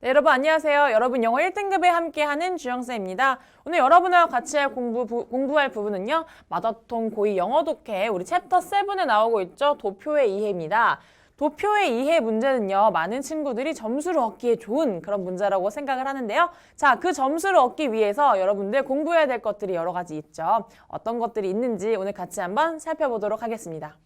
네, 여러분 안녕하세요. 여러분 영어 1등급에 함께하는 주영쌤입니다. 오늘 여러분과 같이 할 공부, 부- 공부할 부분은요. 마더통 고2 영어 독해 우리 챕터 7에 나오고 있죠. 도표의 이해입니다. 도표의 이해 문제는요. 많은 친구들이 점수를 얻기에 좋은 그런 문제라고 생각을 하는데요. 자, 그 점수를 얻기 위해서 여러분들 공부해야 될 것들이 여러 가지 있죠. 어떤 것들이 있는지 오늘 같이 한번 살펴보도록 하겠습니다.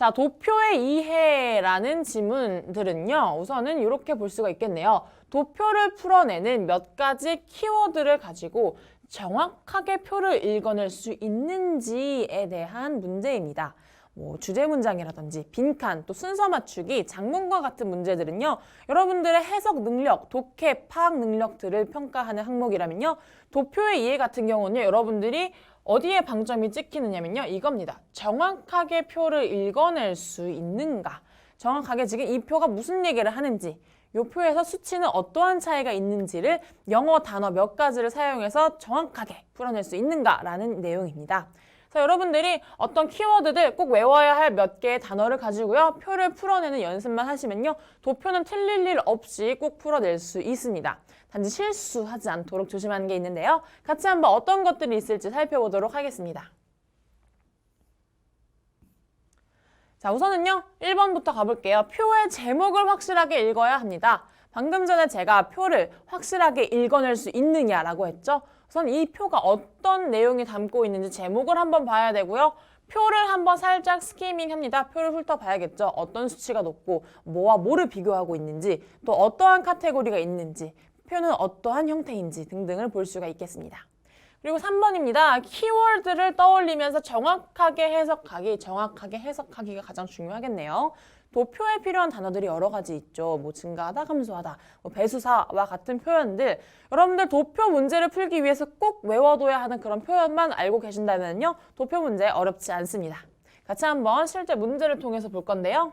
자, 도표의 이해라는 지문들은요, 우선은 이렇게 볼 수가 있겠네요. 도표를 풀어내는 몇 가지 키워드를 가지고 정확하게 표를 읽어낼 수 있는지에 대한 문제입니다. 뭐 주제 문장이라든지 빈칸 또 순서 맞추기 장문과 같은 문제들은요 여러분들의 해석 능력 독해 파악 능력들을 평가하는 항목이라면요 도표의 이해 같은 경우는요 여러분들이 어디에 방점이 찍히느냐면요 이겁니다 정확하게 표를 읽어낼 수 있는가 정확하게 지금 이 표가 무슨 얘기를 하는지 이 표에서 수치는 어떠한 차이가 있는지를 영어 단어 몇 가지를 사용해서 정확하게 풀어낼 수 있는가라는 내용입니다. 그래서 여러분들이 어떤 키워드들 꼭 외워야 할 몇 개의 단어를 가지고요. 표를 풀어내는 연습만 하시면요. 도표는 틀릴 일 없이 꼭 풀어낼 수 있습니다. 단지 실수하지 않도록 조심하는 게 있는데요. 같이 한번 어떤 것들이 있을지 살펴보도록 하겠습니다. 자, 우선은요. 1번부터 가볼게요. 표의 제목을 확실하게 읽어야 합니다. 방금 전에 제가 표를 확실하게 읽어낼 수 있느냐라고 했죠. 우선 이 표가 어떤 내용이 담고 있는지 제목을 한번 봐야 되고요. 표를 한번 살짝 스키밍 합니다. 표를 훑어봐야겠죠. 어떤 수치가 높고 뭐와 뭐를 비교하고 있는지 또 어떠한 카테고리가 있는지 표는 어떠한 형태인지 등등을 볼 수가 있겠습니다. 그리고 3번입니다. 키워드를 떠올리면서 정확하게 해석하기, 정확하게 해석하기가 가장 중요하겠네요. 도표에 필요한 단어들이 여러 가지 있죠. 뭐 증가하다, 감소하다, 뭐 배수사와 같은 표현들. 여러분들 도표 문제를 풀기 위해서 꼭 외워둬야 하는 그런 표현만 알고 계신다면요. 도표 문제 어렵지 않습니다. 같이 한번 실제 문제를 통해서 볼 건데요.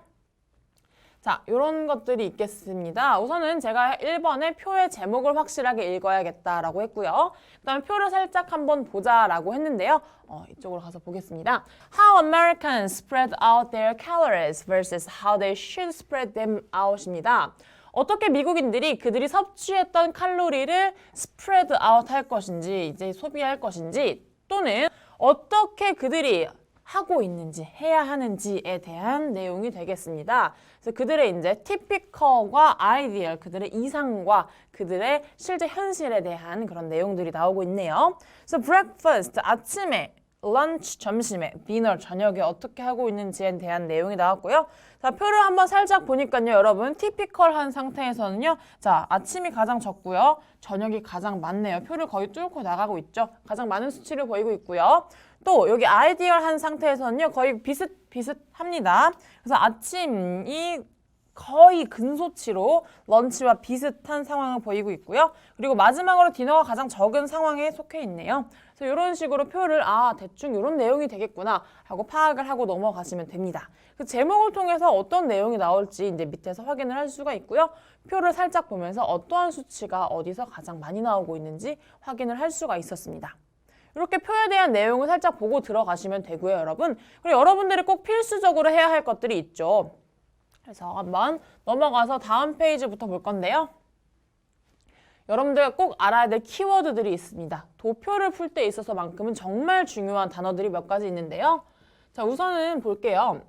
자, 이런 것들이 있겠습니다. 우선은 제가 1번에 표의 제목을 확실하게 읽어야겠다라고 했고요. 그 다음에 표를 살짝 한번 보자라고 했는데요. 어, 이쪽으로 가서 보겠습니다. How Americans spread out their calories versus how they should spread them out입니다. 어떻게 미국인들이 그들이 섭취했던 칼로리를 spread out 할 것인지, 이제 소비할 것인지, 또는 어떻게 그들이 하고 있는지 해야 하는지에 대한 내용이 되겠습니다. 그래서 그들의 이제 typical과 ideal, 그들의 이상과 그들의 실제 현실에 대한 그런 내용들이 나오고 있네요. 그래서 breakfast 아침에 lunch 점심에 dinner 저녁에 어떻게 하고 있는지에 대한 내용이 나왔고요. 자, 표를 한번 살짝 보니까요, 여러분 typical한 상태에서는요. 자, 아침이 가장 적고요. 저녁이 가장 많네요. 표를 거의 뚫고 나가고 있죠. 가장 많은 수치를 보이고 있고요. 또 여기 아이디얼한 상태에서는요 거의 비슷 비슷합니다. 그래서 아침이 거의 근소치로 런치와 비슷한 상황을 보이고 있고요. 그리고 마지막으로 디너가 가장 적은 상황에 속해 있네요. 그래서 이런 식으로 표를 아 대충 이런 내용이 되겠구나 하고 파악을 하고 넘어가시면 됩니다. 그 제목을 통해서 어떤 내용이 나올지 이제 밑에서 확인을 할 수가 있고요. 표를 살짝 보면서 어떠한 수치가 어디서 가장 많이 나오고 있는지 확인을 할 수가 있었습니다. 이렇게 표에 대한 내용을 살짝 보고 들어가시면 되고요, 여러분. 그리고 여러분들이 꼭 필수적으로 해야 할 것들이 있죠. 그래서 한번 넘어가서 다음 페이지부터 볼 건데요. 여러분들가 꼭 알아야 될 키워드들이 있습니다. 도표를 풀 때 있어서만큼은 정말 중요한 단어들이 몇 가지 있는데요. 자, 우선은 볼게요.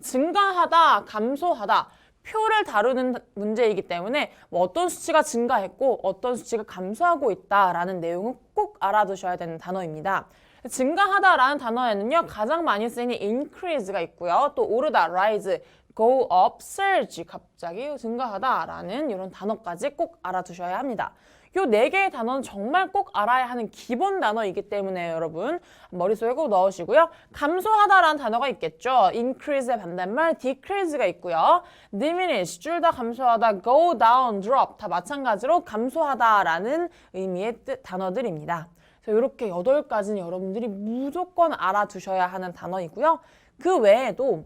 증가하다, 감소하다. 표를 다루는 문제이기 때문에 뭐 어떤 수치가 증가했고 어떤 수치가 감소하고 있다라는 내용은 꼭 알아두셔야 되는 단어입니다. 증가하다라는 단어에는요 가장 많이 쓰이는 increase가 있고요 또 오르다 rise go up surge 갑자기 증가하다라는 이런 단어까지 꼭 알아두셔야 합니다. 요 네 개의 단어는 정말 꼭 알아야 하는 기본 단어이기 때문에 여러분 머릿속에 꼭 넣으시고요. 감소하다라는 단어가 있겠죠. increase의 반대말 decrease가 있고요. diminish 줄다 감소하다, go down, drop 다 마찬가지로 감소하다라는 의미의 뜻 단어들입니다. 그래서 이렇게 여덟 가지는 여러분들이 무조건 알아두셔야 하는 단어이고요. 그 외에도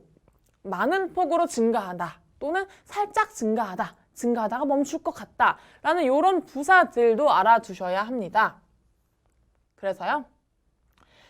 많은 폭으로 증가하다 또는 살짝 증가하다 증가하다가 멈출 것 같다 라는 이런 부사들도 알아두셔야 합니다. 그래서요.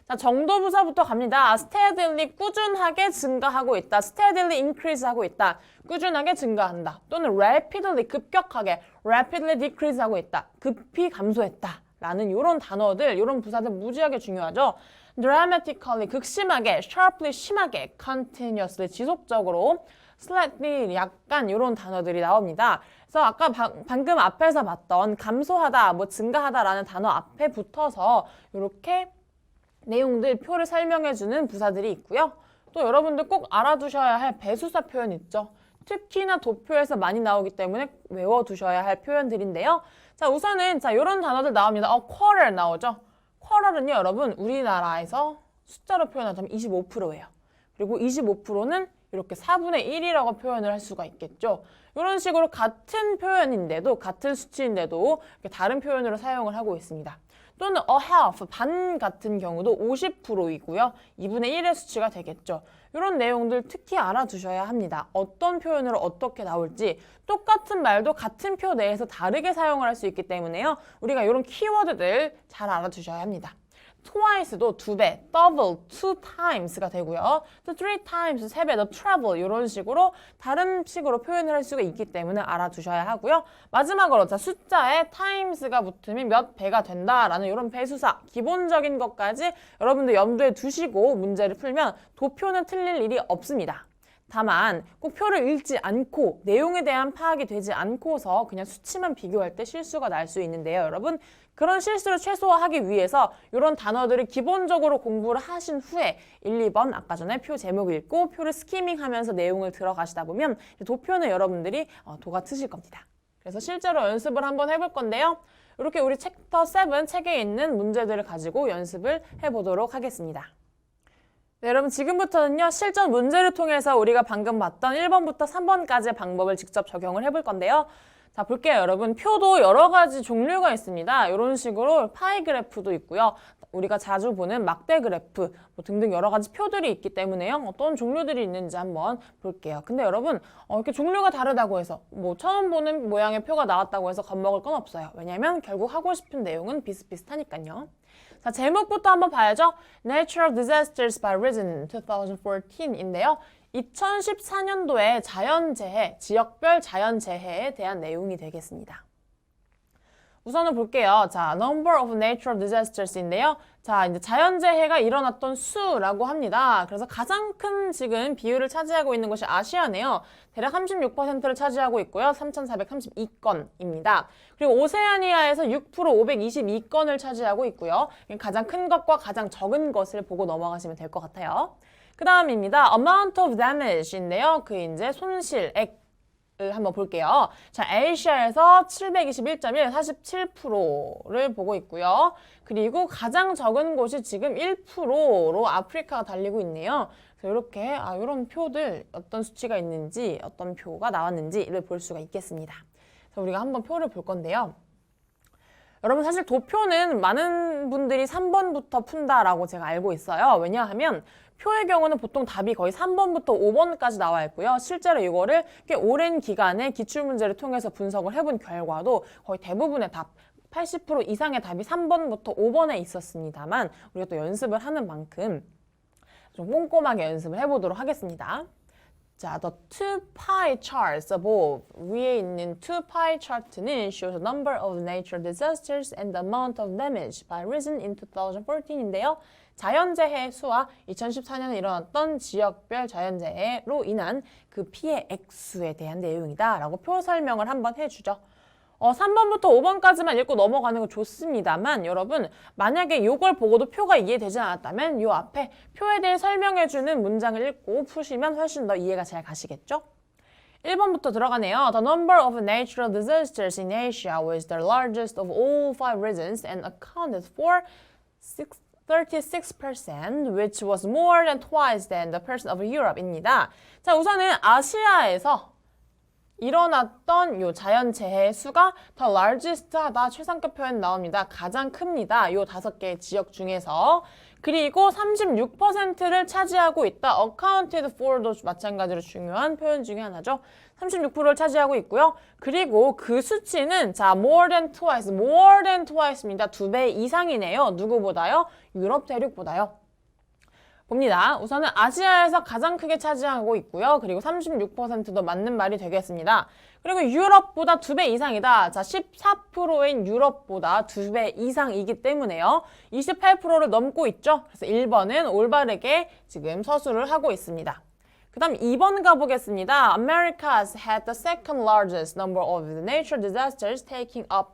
자, 정도 부사부터 갑니다. steadily 꾸준하게 증가하고 있다. steadily increase 하고 있다. 꾸준하게 증가한다. 또는 rapidly 급격하게 rapidly decrease 하고 있다. 급히 감소했다. 라는 이런 단어들, 이런 부사들 무지하게 중요하죠. dramatically 극심하게, sharply 심하게, continuously 지속적으로, slightly 약간 이런 단어들이 나옵니다. 그래서 아까 방, 방금 앞에서 봤던 감소하다, 뭐 증가하다라는 단어 앞에 붙어서 이렇게 내용들 표를 설명해주는 부사들이 있고요. 또 여러분들 꼭 알아두셔야 할 배수사 표현 있죠. 특히나 도표에서 많이 나오기 때문에 외워두셔야 할 표현들인데요. 자, 우선은 자 이런 단어들 나옵니다. 어, quarter 나오죠. quarter는요, 여러분 우리나라에서 숫자로 표현하자면 25%예요. 그리고 25%는 이렇게 4분의 1이라고 표현을 할 수가 있겠죠. 이런 식으로 같은 표현인데도 같은 수치인데도 다른 표현으로 사용을 하고 있습니다. 또는 a half, 반 같은 경우도 50%이고요. 2분의 1의 수치가 되겠죠. 이런 내용들 특히 알아두셔야 합니다. 어떤 표현으로 어떻게 나올지 똑같은 말도 같은 표 내에서 다르게 사용을 할 수 있기 때문에요. 우리가 이런 키워드들 잘 알아두셔야 합니다. Twice도 두 배, double, two times가 되고요. 또 three times, 세 배, the travel 이런 식으로 다른 식으로 표현을 할 수가 있기 때문에 알아두셔야 하고요. 마지막으로 자 숫자에 times가 붙으면 몇 배가 된다라는 이런 배수사 기본적인 것까지 여러분들 염두에 두시고 문제를 풀면 도표는 틀릴 일이 없습니다. 다만 꼭 표를 읽지 않고 내용에 대한 파악이 되지 않고서 그냥 수치만 비교할 때 실수가 날 수 있는데요, 여러분. 그런 실수를 최소화하기 위해서 이런 단어들을 기본적으로 공부를 하신 후에 1, 2번 아까 전에 표 제목 읽고 표를 스키밍하면서 내용을 들어가시다 보면 도표는 여러분들이 어, 도가 트실 겁니다. 그래서 실제로 연습을 한번 해볼 건데요. 이렇게 우리 챕터 7 책에 있는 문제들을 가지고 연습을 해보도록 하겠습니다. 네, 여러분 지금부터는요 실전 문제를 통해서 우리가 방금 봤던 1번부터 3번까지의 방법을 직접 적용을 해볼 건데요. 자 볼게요 여러분 표도 여러 가지 종류가 있습니다. 이런 식으로 파이 그래프도 있고요. 우리가 자주 보는 막대 그래프 뭐 등등 여러 가지 표들이 있기 때문에요. 어떤 종류들이 있는지 한번 볼게요. 근데 여러분 어, 이렇게 종류가 다르다고 해서 뭐 처음 보는 모양의 표가 나왔다고 해서 겁먹을 건 없어요. 왜냐하면 결국 하고 싶은 내용은 비슷비슷하니까요. 자, 제목부터 한번 봐야죠. Natural Disasters by Reason 2014인데요. 2014년도에 자연재해, 지역별 자연재해에 대한 내용이 되겠습니다. 우선은 볼게요. 자, number of natural disasters인데요. 자, 이제 자연재해가 일어났던 수라고 합니다. 그래서 가장 큰 지금 비율을 차지하고 있는 것이 아시아네요. 대략 36%를 차지하고 있고요. 3,432건입니다. 그리고 오세아니아에서 6% 522건을 차지하고 있고요. 가장 큰 것과 가장 적은 것을 보고 넘어가시면 될 것 같아요. 그 다음입니다. amount of damage인데요. 그 이제 손실 액 을 한번 볼게요. 자, 에이시아에서 721.1, 47%를 보고 있고요. 그리고 가장 적은 곳이 지금 1%로 아프리카가 달리고 있네요. 그래서 이렇게 아, 이런 표들 어떤 수치가 있는지 어떤 표가 나왔는지를 볼 수가 있겠습니다. 그래서 우리가 한번 표를 볼 건데요. 여러분 사실 도표는 많은 분들이 3번부터 푼다라고 제가 알고 있어요. 왜냐하면 표의 경우는 보통 답이 거의 3번부터 5번까지 나와 있고요. 실제로 이거를 꽤 오랜 기간에 기출문제를 통해서 분석을 해본 결과도 거의 대부분의 답, 80% 이상의 답이 3번부터 5번에 있었습니다만 우리가 또 연습을 하는 만큼 좀 꼼꼼하게 연습을 해보도록 하겠습니다. 자, the two pie charts above 위에 있는 two pie chart는 shows the number of natural disasters and the amount of damage by reason in 2014인데요. 자연재해 수와 2014년에 일어났던 지역별 자연재해로 인한 그 피해 액수에 대한 내용이다 라고 표 설명을 한번 해주죠. 어, 3번부터 5번까지만 읽고 넘어가는 건 좋습니다만 여러분 만약에 이걸 보고도 표가 이해되지 않았다면 이 앞에 표에 대해 설명해주는 문장을 읽고 푸시면 훨씬 더 이해가 잘 가시겠죠? 1번부터 들어가네요. The number of natural disasters in Asia was the largest of all five regions and accounted for 36% which was more than twice than the person of Europe입니다. 자, 우선은 아시아에서 일어났던 요 자연재해의 수가 더 largest하다 최상급 표현 나옵니다. 가장 큽니다. 요 다섯 개의 지역 중에서 그리고 36%를 차지하고 있다. accounted for도 마찬가지로 중요한 표현 중에 하나죠. 36%를 차지하고 있고요. 그리고 그 수치는 자 more than twice, more than twice입니다. 두 배 이상이네요. 누구보다요? 유럽 대륙보다요. 봅니다. 우선은 아시아에서 가장 크게 차지하고 있고요. 그리고 36%도 맞는 말이 되겠습니다. 그리고 유럽보다 두 배 이상이다. 자, 14%인 유럽보다 두 배 이상이기 때문에요. 28%를 넘고 있죠. 그래서 1번은 올바르게 지금 서술을 하고 있습니다. 그 다음 2번 가보겠습니다. Americas had the second largest number of natural disasters taking up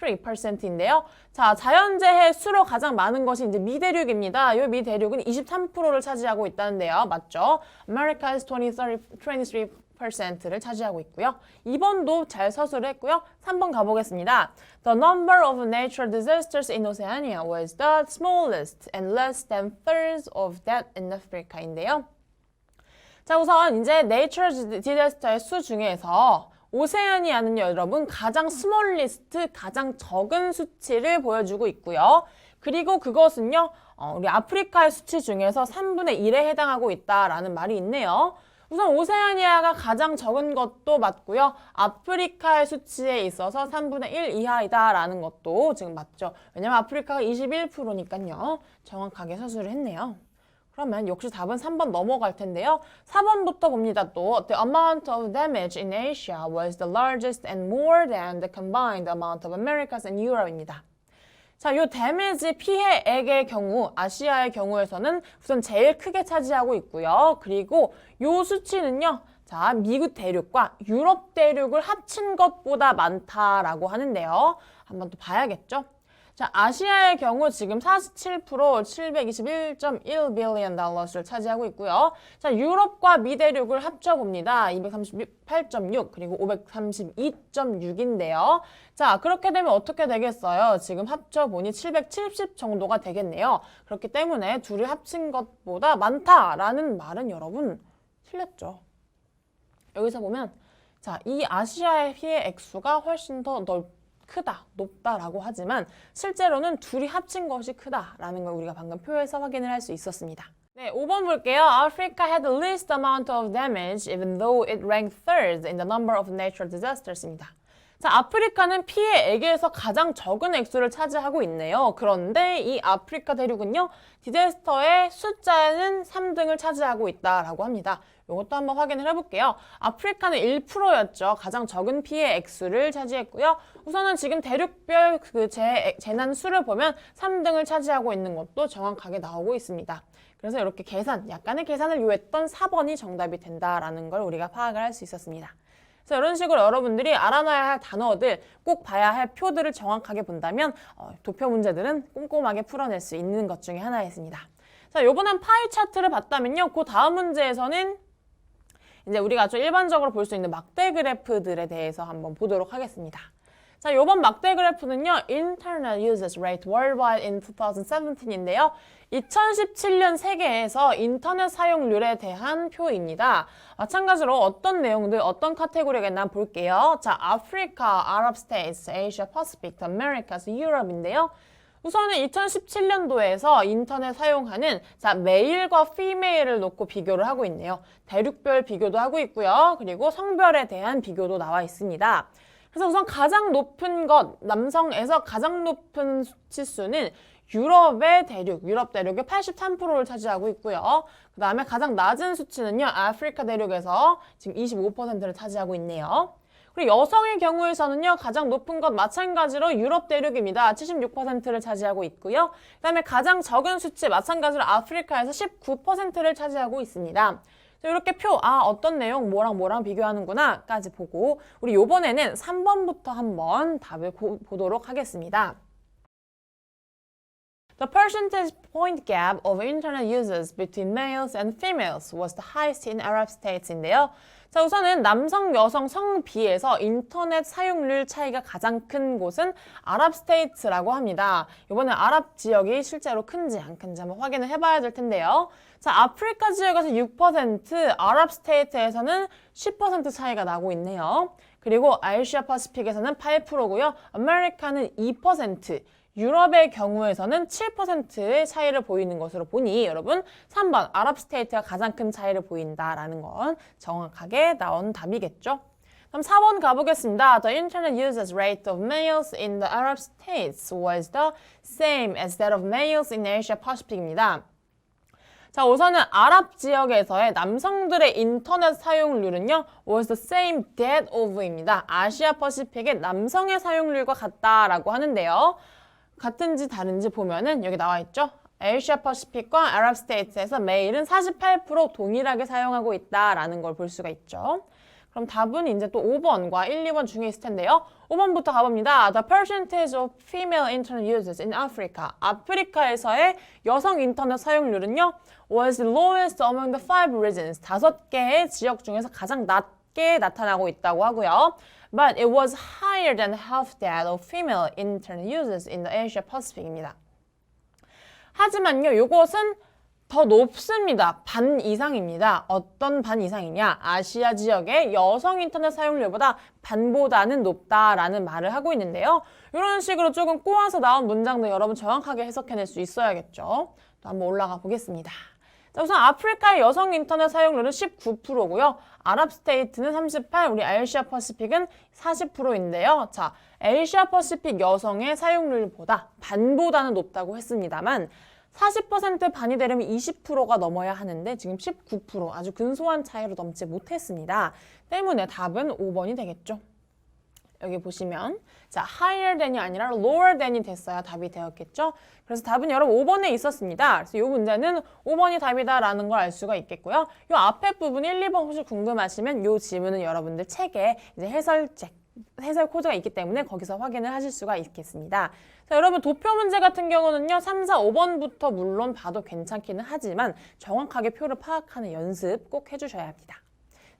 23%인데요. 자, 자연재해 수로 가장 많은 것이 이제 미대륙입니다. 이 미대륙은 23%를 차지하고 있다는데요. 맞죠? Americas 23, 23%를 차지하고 있고요. 2번도 잘 서술을 했고요. 3번 가보겠습니다. The number of natural disasters in Oceania was the smallest and less than thirds of that in Africa인데요. 자, 우선 이제 네이처 디자스터의 수 중에서 오세아니아는 여러분 가장 스몰리스트, 가장 적은 수치를 보여주고 있고요. 그리고 그것은요, 어, 우리 아프리카의 수치 중에서 3분의 1에 해당하고 있다라는 말이 있네요. 우선 오세아니아가 가장 적은 것도 맞고요. 아프리카의 수치에 있어서 3분의 1 이하이다라는 것도 지금 맞죠. 왜냐면 아프리카가 21%니까요. 정확하게 서술을 했네요. 그러면 역시 답은 3번 넘어갈 텐데요. 4번부터 봅니다. 또 The amount of damage in Asia was the largest and more than the combined amount of Americas and Europe입니다. 자, 요 데미지 피해액의 경우 아시아의 경우에서는 우선 제일 크게 차지하고 있고요. 그리고 요 수치는요. 자, 미국 대륙과 유럽 대륙을 합친 것보다 많다라고 하는데요. 한번 또 봐야겠죠? 자, 아시아의 경우 지금 47% 721.1 빌리언 달러를 차지하고 있고요. 자, 유럽과 미대륙을 합쳐 봅니다. 238.6 그리고 532.6인데요. 자, 그렇게 되면 어떻게 되겠어요? 지금 합쳐 보니 770 정도가 되겠네요. 그렇기 때문에 둘이 합친 것보다 많다라는 말은 여러분 틀렸죠. 여기서 보면 자, 이 아시아의 피해 액수가 훨씬 더 넓, 크다, 높다라고 하지만 실제로는 둘이 합친 것이 크다라는 걸 우리가 방금 표에서 확인을 할 수 있었습니다. 네, 5번 볼게요. Africa had the least amount of damage even though it ranked third in the number of natural disasters입니다. 자, 아프리카는 피해액에서 가장 적은 액수를 차지하고 있네요. 그런데 이 아프리카 대륙은요, 디제스터의 숫자에는 3등을 차지하고 있다라고 합니다. 이것도 한번 확인을 해볼게요. 아프리카는 1%였죠. 가장 적은 피해 액수를 차지했고요. 우선은 지금 대륙별 그 재, 재난 수를 보면 3등을 차지하고 있는 것도 정확하게 나오고 있습니다. 그래서 이렇게 계산, 약간의 계산을 요했던 4번이 정답이 된다라는 걸 우리가 파악을 할 수 있었습니다. 그래서 이런 식으로 여러분들이 알아놔야 할 단어들, 꼭 봐야 할 표들을 정확하게 본다면 어, 도표 문제들은 꼼꼼하게 풀어낼 수 있는 것 중에 하나였습니다. 자, 요번엔 파이 차트를 봤다면요. 그 다음 문제에서는 이제 우리가 좀 일반적으로 볼 수 있는 막대 그래프들에 대해서 한번 보도록 하겠습니다. 자, 요번 막대 그래프는요. Internet Usage Rate Worldwide in 2017인데요. 2017년 세계에서 인터넷 사용률에 대한 표입니다. 마찬가지로 어떤 내용들, 어떤 카테고리겠나 볼게요. 자, 아프리카, 아랍 스테이트, 아시아 퍼시픽, 아메리카스, 유럽인데요. 우선은 2017년도에서 인터넷 사용하는 자 메일과 피메일을 놓고 비교를 하고 있네요. 대륙별 비교도 하고 있고요. 그리고 성별에 대한 비교도 나와 있습니다. 그래서 우선 가장 높은 것, 남성에서 가장 높은 치수는 유럽의 대륙, 유럽 대륙의 83%를 차지하고 있고요. 그 다음에 가장 낮은 수치는요, 아프리카 대륙에서 지금 25%를 차지하고 있네요. 그리고 여성의 경우에서는요, 가장 높은 것 마찬가지로 유럽 대륙입니다. 76%를 차지하고 있고요. 그 다음에 가장 적은 수치 마찬가지로 아프리카에서 19%를 차지하고 있습니다. 이렇게 표, 아, 어떤 내용, 뭐랑 뭐랑 비교하는구나, 까지 보고, 우리 요번에는 3번부터 한번 답을 고, 보도록 하겠습니다. The percentage point gap of internet users between males and females was the highest in Arab states인데요. 자, 우선은 남성, 여성 성비에서 인터넷 사용률 차이가 가장 큰 곳은 아랍 스테이트라고 합니다. 이번에 아랍 지역이 실제로 큰지 안 큰지 한번 확인을 해봐야 될 텐데요. 자, 아프리카 지역에서 6%, 아랍 스테이트에서는 10% 차이가 나고 있네요. 그리고 아시아 퍼시픽에서는 8%고요. 아메리카는 2%, 유럽의 경우에서는 7%의 차이를 보이는 것으로 보니 여러분 3번 아랍 스테이트가 가장 큰 차이를 보인다라는 건 정확하게 나온 답이겠죠. 그럼 4번 가보겠습니다. The internet usage rate of males in the Arab states was the same as that of males in Asia Pacific입니다. 자, 우선은 아랍 지역에서의 남성들의 인터넷 사용률은요, was the same that of입니다. 아시아 퍼시픽의 남성의 사용률과 같다라고 하는데요. 같은지 다른지 보면은 여기 나와 있죠. 아시아 퍼시픽과 아랍 스테이트에서 메일은 48% 동일하게 사용하고 있다라는 걸 볼 수가 있죠. 그럼 답은 이제 또 5번과 1, 2번 중에 있을 텐데요. 5번부터 가봅니다. The percentage of female internet users in Africa. 아프리카에서의 여성 인터넷 사용률은요. was lowest among the five regions. 다섯 개의 지역 중에서 가장 낮게 나타나고 있다고 하고요. But it was higher than half that of female internet users in the Asia Pacific입니다. 하지만요, 이것은 더 높습니다. 반 이상입니다. 어떤 반 이상이냐? 아시아 지역의 여성 인터넷 사용률보다 반보다는 높다라는 말을 하고 있는데요. 이런 식으로 조금 꼬아서 나온 문장도 여러분 정확하게 해석해낼 수 있어야겠죠. 또 한번 올라가 보겠습니다. 자, 우선 아프리카의 여성 인터넷 사용률은 19%고요. 아랍 스테이트는 38, 우리 아시아 퍼시픽은 40%인데요. 자, 아시아 퍼시픽 여성의 사용률보다 반보다는 높다고 했습니다만 40% 반이 되려면 20%가 넘어야 하는데 지금 19% 아주 근소한 차이로 넘지 못했습니다. 때문에 답은 5번이 되겠죠. 여기 보시면 자 higher than이 아니라 lower than이 됐어야 답이 되었겠죠. 그래서 답은 여러분 5번에 있었습니다. 그래서 이 문제는 5번이 답이다라는 걸 알 수가 있겠고요. 이 앞에 부분 1, 2번 혹시 궁금하시면 이 질문은 여러분들 책에 이제 해설책 해설 코드가 있기 때문에 거기서 확인을 하실 수가 있겠습니다. 자, 여러분 도표 문제 같은 경우는요. 3, 4, 5번부터 물론 봐도 괜찮기는 하지만 정확하게 표를 파악하는 연습 꼭 해주셔야 합니다.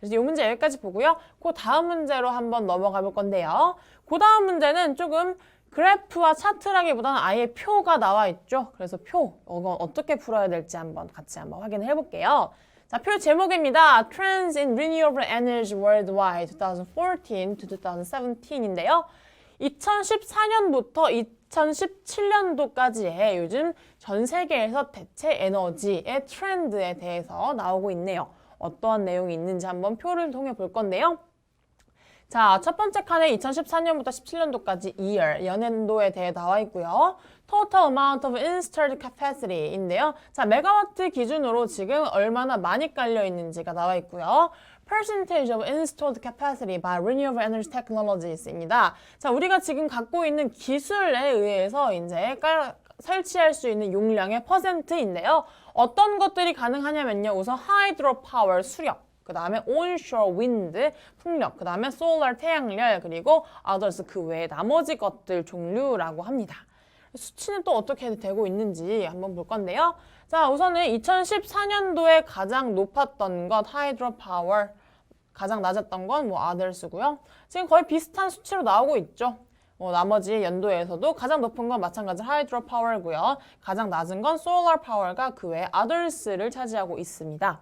그래서 이 문제 여기까지 보고요. 그 다음 문제로 한번 넘어가 볼 건데요. 그 다음 문제는 조금 그래프와 차트라기보다는 아예 표가 나와 있죠. 그래서 표, 이거 어떻게 풀어야 될지 한번 같이 한번 확인을 해볼게요. 자, 표 제목입니다. Trends in Renewable Energy Worldwide 2014 to 2017인데요. 2014년부터 2017년도까지의 요즘 전 세계에서 대체 에너지의 트렌드에 대해서 나오고 있네요. 어떠한 내용이 있는지 한번 표를 통해 볼 건데요. 자, 첫 번째 칸에 2014년부터 17년도까지 year, 연년도에 대해 나와 있고요. total amount of installed capacity인데요. 자, 메가와트 기준으로 지금 얼마나 많이 깔려 있는지가 나와 있고요. percentage of installed capacity by renewable energy technologies입니다. 자, 우리가 지금 갖고 있는 기술에 의해서 이제 깔, 설치할 수 있는 용량의 퍼센트인데요. 어떤 것들이 가능하냐면요. 우선 하이드로 파워 수력, 그 다음에 온쇼어 윈드 풍력, 그 다음에 솔라 태양열, 그리고 others 그 외에 나머지 것들 종류라고 합니다. 수치는 또 어떻게 되고 있는지 한번 볼 건데요. 자, 우선은 2014년도에 가장 높았던 것 하이드로 파워, 가장 낮았던 건 뭐 others고요. 지금 거의 비슷한 수치로 나오고 있죠. 뭐 나머지 연도에서도 가장 높은 건 마찬가지 하이드로 파워고요. 가장 낮은 건 솔라 파워가 그 외에 others를 차지하고 있습니다.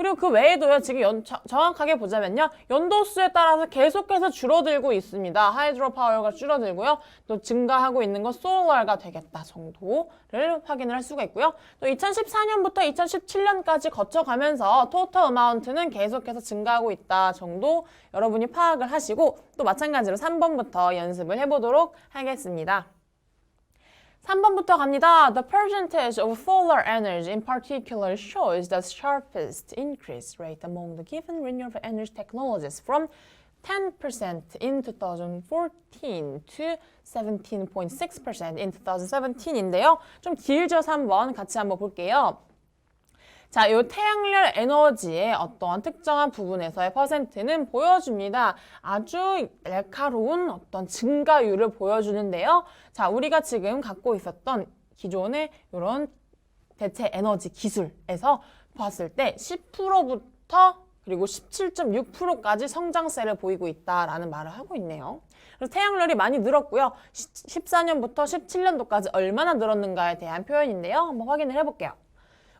그리고 그 외에도요, 지금 연, 저, 정확하게 보자면요, 연도수에 따라서 계속해서 줄어들고 있습니다. 하이드로 파워가 줄어들고요, 또 증가하고 있는 건 솔라가 되겠다 정도를 확인을 할 수가 있고요. 또 2014년부터 2017년까지 거쳐가면서 토탈 어마운트는 계속해서 증가하고 있다 정도 여러분이 파악을 하시고 또 마찬가지로 3번부터 연습을 해보도록 하겠습니다. 3번부터 갑니다. The percentage of solar energy in particular shows the sharpest increase rate among the given renewable energy technologies from 10% in 2014 to 17.6% in 2017인데요. 좀 길죠, 3번. 같이 한번 볼게요. 자, 이 태양열 에너지의 어떠한 특정한 부분에서의 퍼센트는 보여줍니다. 아주 날카로운 어떤 증가율을 보여주는데요. 자, 우리가 지금 갖고 있었던 기존의 이런 대체 에너지 기술에서 봤을 때 10%부터 그리고 17.6%까지 성장세를 보이고 있다라는 말을 하고 있네요. 그래서 태양열이 많이 늘었고요. 14년부터 17년도까지 얼마나 늘었는가에 대한 표현인데요. 한번 확인을 해볼게요.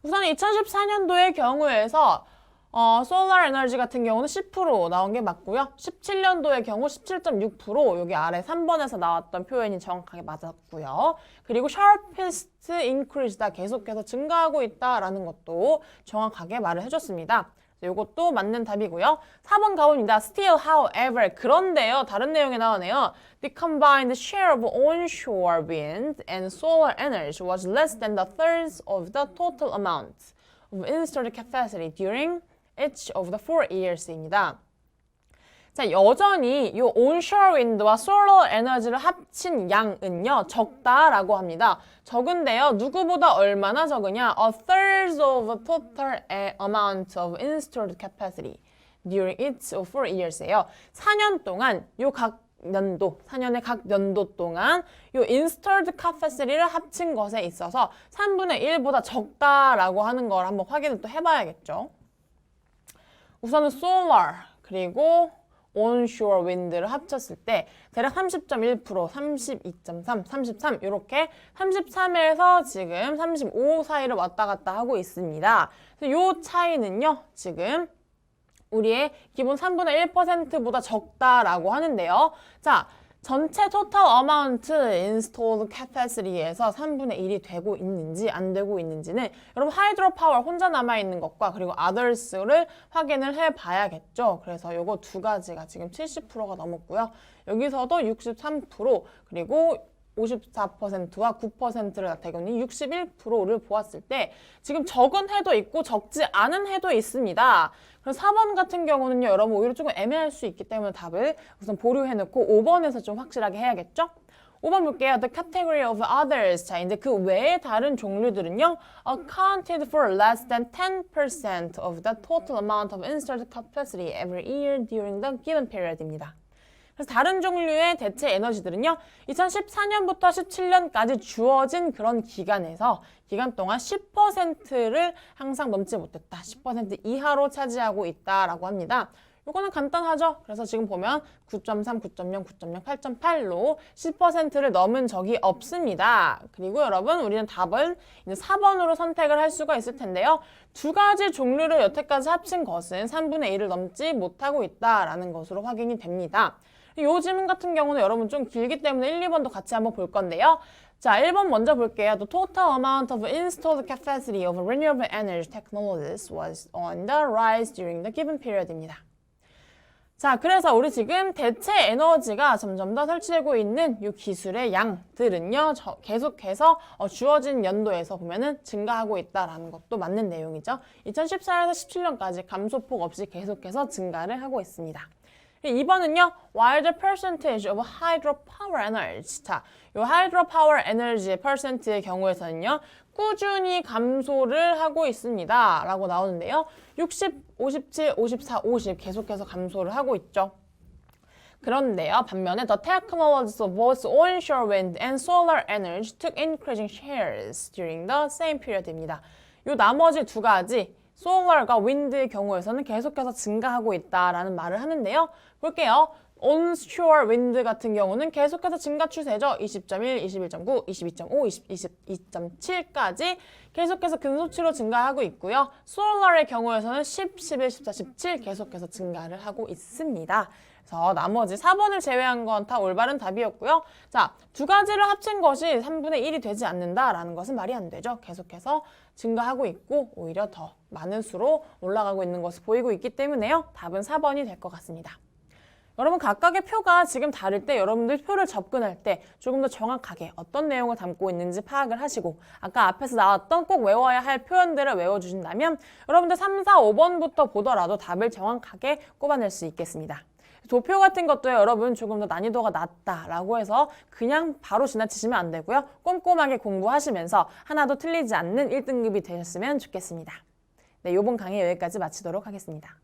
우선 2014년도의 경우에서 어, 솔라 에너지 같은 경우는 10% 나온 게 맞고요. 17년도의 경우 17.6% 여기 아래 3번에서 나왔던 표현이 정확하게 맞았고요. 그리고 sharpest increase다 계속해서 증가하고 있다라는 것도 정확하게 말을 해줬습니다. 이것도 맞는 답이고요. 4번 가봅니다. Still, however, 그런데요. 다른 내용이 나오네요. The combined share of onshore wind and solar energy was less than the thirds of the total amount of installed capacity during each of the four years입니다. 자, 여전히 이 onshore wind와 solar 에너지를 합친 양은요, 적다라고 합니다. 적은데요, 누구보다 얼마나 적으냐? A third of total amount of installed capacity during of four years예요. 4년 동안 요각 연도, 4년의 각 연도 동안 요 installed capacity를 합친 것에 있어서 3분의 1보다 적다라고 하는 걸 한번 확인을 또 해봐야겠죠. 우선은 solar 그리고 onshore wind를 합쳤을 때 대략 30.1%, 32.3, 33 이렇게 33에서 지금 35 사이를 왔다 갔다 하고 있습니다. 그래서 이 차이는요, 지금 우리의 기본 3분의 1%보다 적다라고 하는데요. 자, 전체 total amount installed capacity에서 3분의 1이 되고 있는지 안 되고 있는지는 여러분 하이드로 파워 혼자 남아 있는 것과 그리고 others를 확인을 해 봐야겠죠. 그래서 요거 두 가지가 지금 70%가 넘었고요. 여기서도 63% 그리고 54%와 9%를 나타내는 61%를 보았을 때 지금 적은 해도 있고 적지 않은 해도 있습니다. 그래서 4번 같은 경우는요, 여러분 오히려 조금 애매할 수 있기 때문에 답을 우선 보류해놓고 5번에서 좀 확실하게 해야겠죠? 5번 볼게요. The category of others. 자, 이제 그 외의 다른 종류들은요. accounted for less than 10% of the total amount of installed capacity every year during the given period입니다. 그래서 다른 종류의 대체 에너지들은요. 2014년부터 17년까지 주어진 그런 기간에서 기간 동안 10%를 항상 넘지 못했다. 10% 이하로 차지하고 있다라고 합니다. 이거는 간단하죠. 그래서 지금 보면 9.3, 9.0, 9.0, 8.8로 10%를 넘은 적이 없습니다. 그리고 여러분 우리는 답은 이제 4번으로 선택을 할 수가 있을 텐데요. 두 가지 종류를 여태까지 합친 것은 3분의 1을 넘지 못하고 있다라는 것으로 확인이 됩니다. 요 질문 같은 경우는 여러분 좀 길기 때문에 1, 2번도 같이 한번 볼 건데요. 자, 1번 먼저 볼게요. The total amount of installed capacity of renewable energy technologies was on the rise during the given period입니다. 자, 그래서 우리 지금 대체 에너지가 점점 더 설치되고 있는 이 기술의 양들은요, 저- 계속해서 어, 주어진 연도에서 보면은 증가하고 있다라는 것도 맞는 내용이죠. 2014년에서 17년까지 감소폭 없이 계속해서 증가를 하고 있습니다. 2번은요, while the percentage of hydropower energy. 자, 이 hydropower energy의 percent의 경우에서는요, 꾸준히 감소를 하고 있습니다. 라고 나오는데요. 60, 57, 54, 50 계속해서 감소를 하고 있죠. 그런데요, 반면에 the technologies of both onshore wind and solar energy took increasing shares during the same period입니다. 요 나머지 두 가지 solar과 wind의 경우에서는 계속해서 증가하고 있다라는 말을 하는데요. 볼게요. onshore wind 같은 경우는 계속해서 증가 추세죠. 20.1, 21.9, 22.5, 20, 22.7까지 계속해서 근소치로 증가하고 있고요. solar의 경우에서는 10, 11, 14, 17 계속해서 증가를 하고 있습니다. 그래서 나머지 4번을 제외한 건 다 올바른 답이었고요. 자, 두 가지를 합친 것이 3분의 1이 되지 않는다라는 것은 말이 안 되죠. 계속해서 증가하고 있고 오히려 더 많은 수로 올라가고 있는 것을 보이고 있기 때문에요. 답은 4번이 될 것 같습니다. 여러분 각각의 표가 지금 다를 때 여러분들 표를 접근할 때 조금 더 정확하게 어떤 내용을 담고 있는지 파악을 하시고 아까 앞에서 나왔던 꼭 외워야 할 표현들을 외워주신다면 여러분들 3, 4, 5번부터 보더라도 답을 정확하게 꼽아낼 수 있겠습니다. 도표 같은 것도 여러분 조금 더 난이도가 낮다라고 해서 그냥 바로 지나치시면 안 되고요. 꼼꼼하게 공부하시면서 하나도 틀리지 않는 1등급이 되셨으면 좋겠습니다. 네, 이번 강의 여기까지 마치도록 하겠습니다.